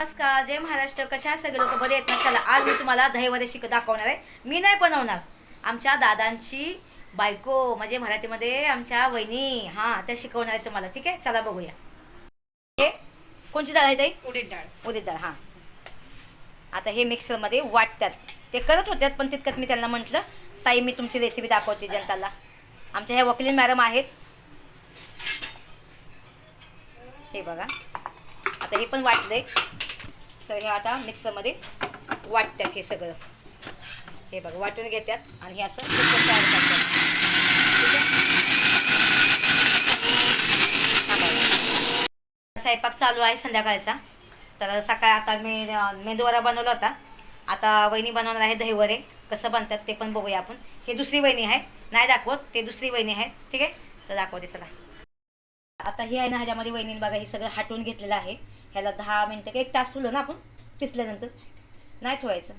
नमस्कार जय महाराष्ट्र. कशा सगळे लोक? बरे आहेत ना? चला आज मी तुम्हाला दहीवडे शिक दाखवणार आहे. मी नाही बनवणार. आमच्या दादांची बायको म्हणजे मराठीमध्ये आमच्या वहिनी हां त्या शिकवणार आहे तुम्हाला. ठीक आहे? चला बघूया. हे कोणची डाळ आहे ताई? उडीद डाळ. उडीद डाळ हां. आता हे मिक्सरमध्ये वाटतात. ते करत होत्यात पण तितकत मी त्यांना म्हटलं ताई मी तुमची रेसिपी दाखवते जनताला. आमच्या ह्या वकिली मॅडम आहेत. हे बघा. आता हे पण वाटलंय. तर हे आता मिक्सरमध्ये वाटतात हे सगळं. हे बघा वाटून घेतात आणि हे असं मिक्सर तयार करतात. ठीक आहे? स्वयंपाक चालू आहे संध्याकाळचा. तर सकाळी आता मी मेंदूवरा बनवला होता. आता वहिनी बनवणार आहे दहीवरे कसं बनतात ते पण बघूया आपण. हे दुसरी वहिनी आहे. नाही दाखवत ते दुसरी वहिनी आहे. ठीक आहे? तर दाखवते चला. आता ही आहे ना ह्याच्यामध्ये वहिनीने बघा हे सगळं हाटून घेतलेलं आहे. ह्याला दहा मिनटं का एक तास सुलो ना आपण पिसल्यानंतर. नाही ठेवायचं.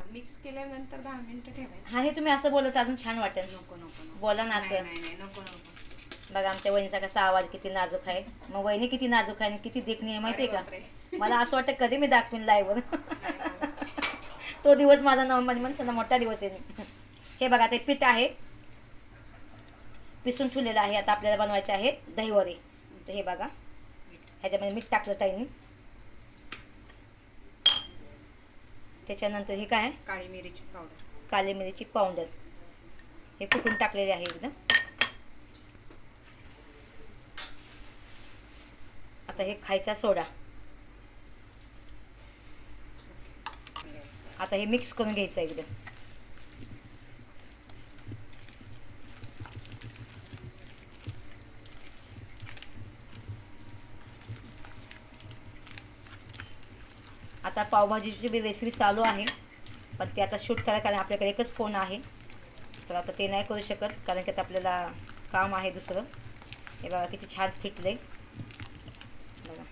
मिक्स केल्यानंतर दहा मिनिटं ठेवायचं. हा हे तुम्ही असं बोलत अजून छान वाटेल. नको नको बोला ना असं. नाही नाही, नको नको. बघा आमच्या वहिनीचा कसा आवाज किती नाजूक आहे. मग वहिनी किती नाजूक आहे आणि किती देखणी आहे माहिती आहे. का मला असं वाटतं कधी मी दाखवीन लाईव्हवर. तो दिवस माझा नवंबर म्हणतो ना मोठा दिवस आहे. हे बघा ते पीठ आहे. पिसून ठेवलेलं आहे. आता आपल्याला बनवायचे आहे दहीवडे. तर हे बघा. ह्याच्यामध्ये मीठ टाकलं ताईने. त्याच्यानंतर हे काय आहे? काळी मिरीची पावडर. काली मिरीची पावडर. हे कुठून टाकलेले आहे एकदम? आता हे खायचा सोडा. आता हे मिक्स करून घ्यायचं एकदम. आता पावभाजीची बी रेसिपी चालू आहे. पण ते आता शूट करा कारण आपल्याकडे एकच फोन आहे. तर आता ते नाही करू शकत कारण की आता आपल्याला काम आहे दुसरं. हे बघा किती छान फिटलं बघा.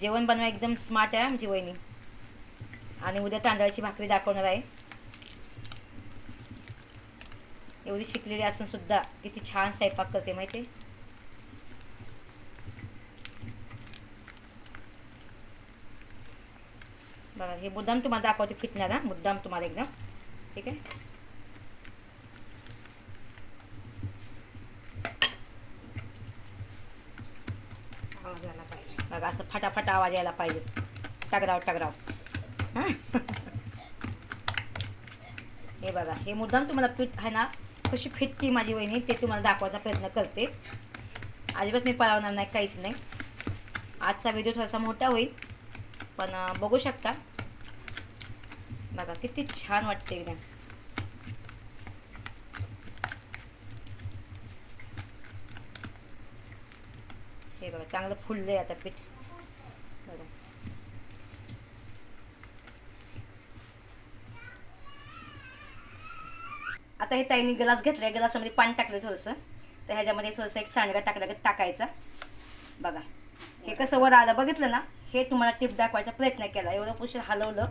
जेवण बनवा एकदम स्मार्ट आहे आमची वहिनी. आणि उद्या तांदळाची भाकरी दाखवणार आहे. एवढी शिकलेली असूनसुद्धा किती छान स्वयंपाक करते माहिती आहे बघा हे मुद्दाम तुम्हाला दाखवते फिटणार हा. मुद्दाम तुम्हाला एकदम. ठीक आहे? आवाज आला पाहिजे. बघा असं फटाफट आवाज यायला पाहिजे. टगराव टगराव हे? बघा हे मुद्दाम तुम्हाला पीठ आहे ना कशी फिटती माझी वहिनी ते तुम्हाला दाखवायचा प्रयत्न करते. अजिबात मी पळवणार नाही काहीच नाही. आजचा व्हिडिओ थोडासा मोठा होईल. पण बघू शकता. बघा किती छान वाटते एकदम. हे बघा चांगलं फुललं आहे आता पीठ. बघा. आता हे ताईने ग्लास घेतलाय ग्लासामध्ये पाणी टाकलं थोडंसं. तर ह्याच्यामध्ये थोडंसं एक सांडगा टाकला टाकायचा. बघा. हे कसं वर आलं बघितलं ना? हे तुम्हाला टिप दाखवायचा प्रयत्न केला. एवढं पुष्ट हलवलं.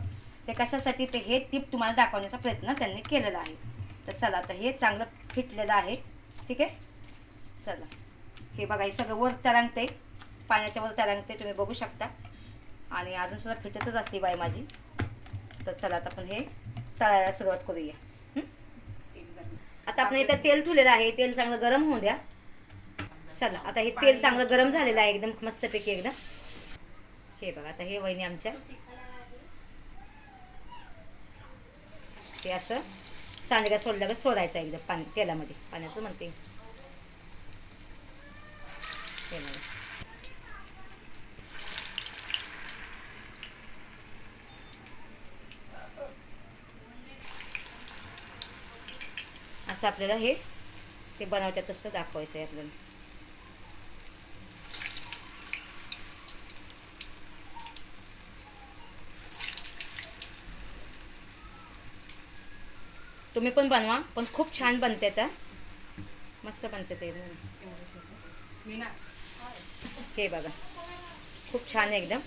ते कशासाठी ते हे टीप तुम्हाला दाखवण्याचा प्रयत्न त्यांनी केलेला आहे. तर चला आता हे चांगलं फिटलेलं आहे. ठीक आहे? चला. हे बघा हे सगळं वर तरंगते पाण्याच्या वर तरंगते तुम्ही बघू शकता. आणि अजून सुद्धा फिटतच असते बाई माझी. तर चला आता आपण हे तळायला सुरुवात करूया. आता आपण इथं तेल ठुलेलं आहे. तेल चांगलं गरम होऊ द्या. चला आता हे तेल चांगलं गरम झालेलं आहे. एकदम मस्तपैकी एकदम. हे बघा आता हे वहिनी आमच्या ते असं सांडगा सोडलं का सोडायचं एकदम पाणी तेलामध्ये. पाण्याचं म्हणते. हे असं आपल्याला हे ते बनवतात तसं दाखवायचं आहे आपल्याला. तुम्ही पण बनवा पण खूप छान बनते तर मस्त बनते ते. हे बघा. खूप छान आहे एकदम.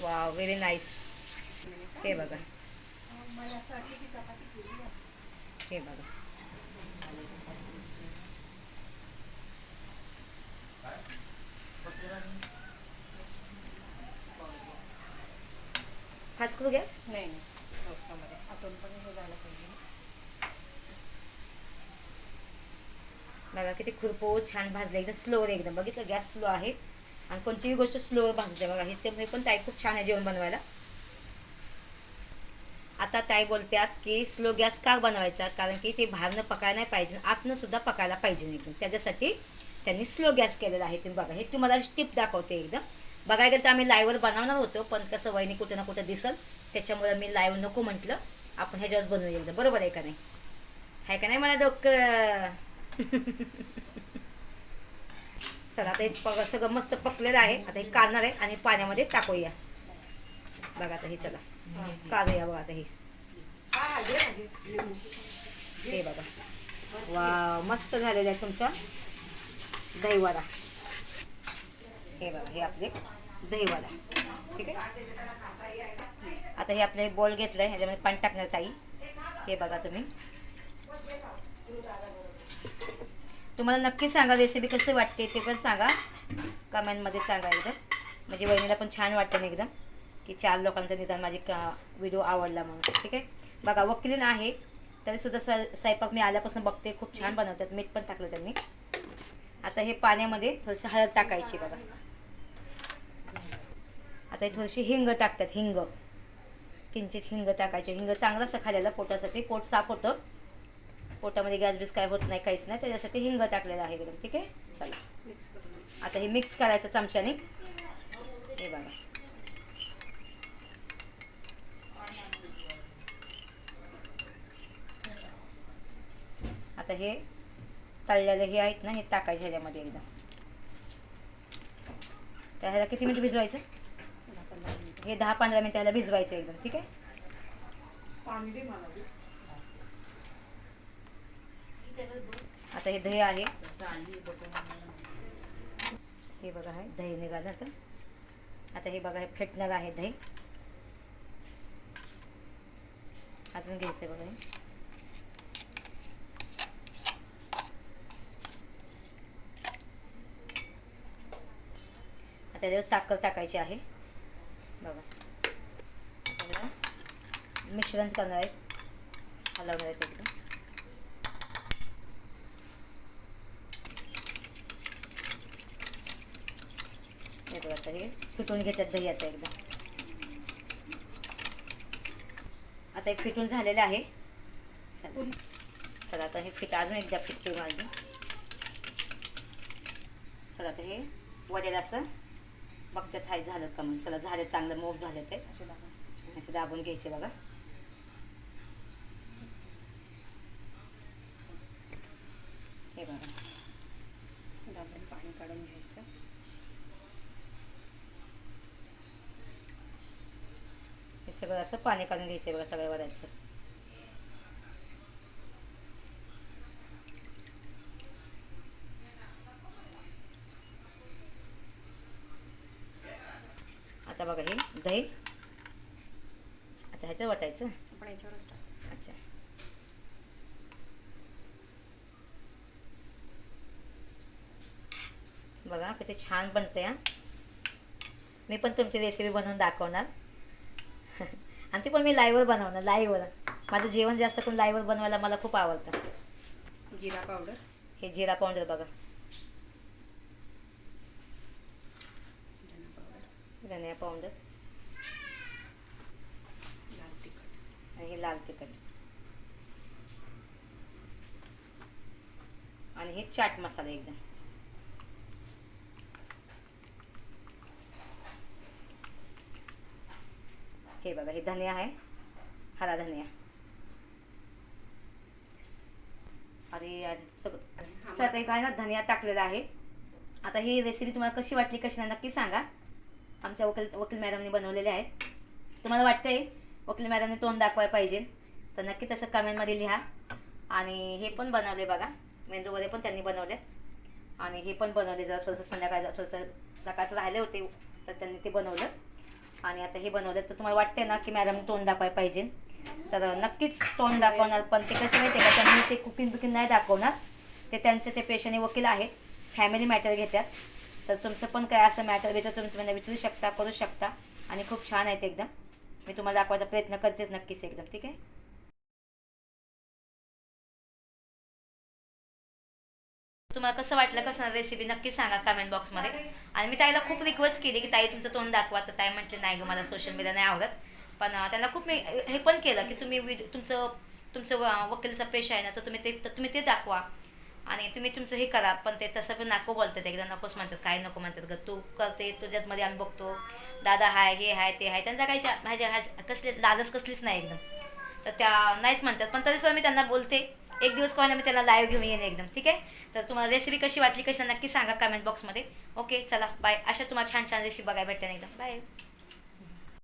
वा व्हेरी नाईस हे बघा. हे बघा. फास्ट करू गॅस? नाही पण हे झालं पाहिजे. बघा किती खुरपो छान भाजलं एकदम स्लोवर एकदम. बघितलं गॅस स्लो आहे. आणि कोणतीही गोष्ट स्लोवर भाजते बघा. हे ते पण ताई खूप छान आहे जेवण बनवायला. आता ताई बोलतात की स्लो गॅस का बनवायचा? कारण की ते बाहेरनं पकायला नाही पाहिजे. आतनं सुद्धा पकायला पाहिजे एकदम त्याच्यासाठी त्यांनी स्लो गॅस केलेला आहे. तुम्ही बघा. हे तुम्हाला टिप दाखवते एकदम. बघायला गेलं तर आम्ही लाईव्हवर बनवणार होतो पण कसं वहिनी कुठं ना कुठं दिसल. त्याच्यामुळे मी लाईव्ह नको म्हटलं. आपण ह्याच्यावर बनवूया एकदम बरोबर आहे का नाही? आहे का नाही? मला डोकं? चला आता हे सगळं मस्त पकलेलं आहे. आता हे काढणार आहे आणि पाण्यामध्ये टाकूया. बघा आता हे चला. काढूया बघा आता हे. हे बघा. वा मस्त झालेला आहे तुमचा. दहीवडा. हे बघा हे आपले दहीवडा. ठीक आहे? आता हे आपले बॉल घेतलं आहे ह्याच्यामध्ये पाणी टाकणार ताई. हे बघा तुम्ही. तुम्हाला नक्की सांगा रेसिपी कसं वाटते ते पण सांगा. कमेंटमध्ये सांगा एकदम. म्हणजे वहिनीला पण छान वाटतं ना एकदम की चार लोकांचं निदान माझी का व्हिडिओ आवडला म्हणून. ठीक आहे? बघा वकिलीन आहे तरीसुद्धा स स्वयंपाक मी आल्यापासून बघते खूप छान बनवतात. मीठ पण टाकलं त्यांनी. आता हे पाण्यामध्ये थोडीशी हळद टाकायची बघा. आता हे थोडीशी हिंग टाकतात हिंग. किंचित हिंग टाकायचे. हिंग चांगलं असं खाल्लेलं पोटासाठी पोट साफ होतं. पोटामध्ये गॅस बीस काय होत नाही काहीच नाही. त्याच्यासाठी हिंग टाकलेलं आहे एकदम ठीक आहे? चला. आता हे मिक्स करायचं चमच्याने. हे बघा. आता हे तळलेलं हे आहेत ना हे टाकायचे ह्याच्यामध्ये एकदम तर ह्याला किती मिनिट भिजवायचं? हे दहा पंधरा मिनिटं ह्याला भिजवायचं एकदम. ठीक आहे? आता हे दही आहे. हे बघा आहे दही निघालं आता. आता हे बघा हे फेटणार आहे दही. अजून घ्यायचं बघा हे. आता त्याच्यावर साखर टाकायची आहे. बघा. मिश्रण करणार आहेत. हलवणार आहेत एकदम. हे आता हे फिटून घेतात दही आता एकदा. आता हे फिटून झालेलं आहे. चला. चला आता हे फिट अजून एकदा फिटते माझी चला आता हे वडेला असं बघतात हाय झालं का म्हणून. चला झाले चांगलं मोठ झालं ते. असे दाबून घ्यायचे बघा. हे बघा दाबून पाणी काढून घ्यायचं हे सगळं असं पाणी काढून घ्यायचं बघा सगळ्या वड्याचं. आता बघा हे दही. अच्छा ह्याच्यावर वाटायचं? आपण याच्यावरच टाकू. अच्छा. बघा किती छान बनते हा. मी पण तुमची रेसिपी बनवून दाखवणार. आणि ती पण मी लाईव्हवर बनवणार लाईव्हवर माझं जेवण जास्त करून लाईव्हवर बनवायला मला खूप आवडतं. जिरा पावडर हे जिरा पावडर बघा. धनिया पावडर लाल तिखट आणि हे लाल तिखट. आणि हे चाट मसाला एकदम. हे बघा हे धनिया आहे. हरा धनिया. अरे सगळं. आता काय ना धनिया टाकलेला आहे. आता ही रेसिपी तुम्हाला कशी वाटली कशी नाही नक्की सांगा. आमच्या वकील वकील मॅडमने बनवलेले आहेत. तुम्हाला वाटतंय वकील मॅडमने तोंड दाखवायला पाहिजे. तर नक्की तसं कमेंटमध्ये लिहा. आणि हे पण बनवले बघा. मेंदू वडे पण त्यांनी बनवले आणि हे पण बनवले. जरा थोडंसं संध्याकाळ थोडंसं सकाळचं राहिले होते तर त्यांनी ते बनवलं. आणि आता हे बनवलं तर तुम्हाला वाटते ना की मॅडम तोंड दाखवायला पाहिजे. तर नक्कीच तोंड दाखवणार पण ते कसं माहिती आहे का त्यांनी ते कुकिंग बुकिंग नाही दाखवणार. ते त्यांचे ते पेशाने वकील आहेत. फॅमिली मॅटर घेतात तर तुमचं पण काय असं मॅटर बिटर तुम्ही तुम्हाला विचारू शकता करू शकता. आणि खूप छान आहेत एकदम. मी तुम्हाला दाखवायचा प्रयत्न करतेच नक्कीच एकदम ठीक आहे? तुम्हाला कसं वाटलं कसं रेसिपी नक्की सांगा कमेंट बॉक्समध्ये आणि मी ताईला खूप रिक्वेस्ट केली की ताई तुमचं तोंड दाखवा. तर ताई म्हटले नाही गं मला सोशल मीडिया नाही आवडत. पण त्यांना खूप मी हे पण केलं की तुम्ही व्हिडिओ तुमचं तुमचं वकिलीचा पेशा आहे ना तर तुम्ही ते तुम्ही ते दाखवा. आणि तुम्ही तुमचं हे करा पण ते तसं पण नको बोलतात. एकदा नकोच म्हणतात. काय नको म्हणतात ग? तू करते तुझ्यात मध्ये आम्ही बघतो. दादा हाय हे हाय ते हाय. त्यांचा काही माझ्या ह्या कसले लालच कसलीच नाही एकदम. तर त्या नाहीच म्हणतात. पण तरी सुद्धा मी त्यांना बोलते. एक दिवस कोणा मी त्याला लाईव्ह घेऊन येईन एकदम ठीक आहे? तर तुम्हाला रेसिपी कशी वाटली कशी नक्की सांगा कमेंट बॉक्समध्ये ओके चला बाय अशा तुम्हाला छान छान रेसिपी बघायला भेटते एकदम. बाय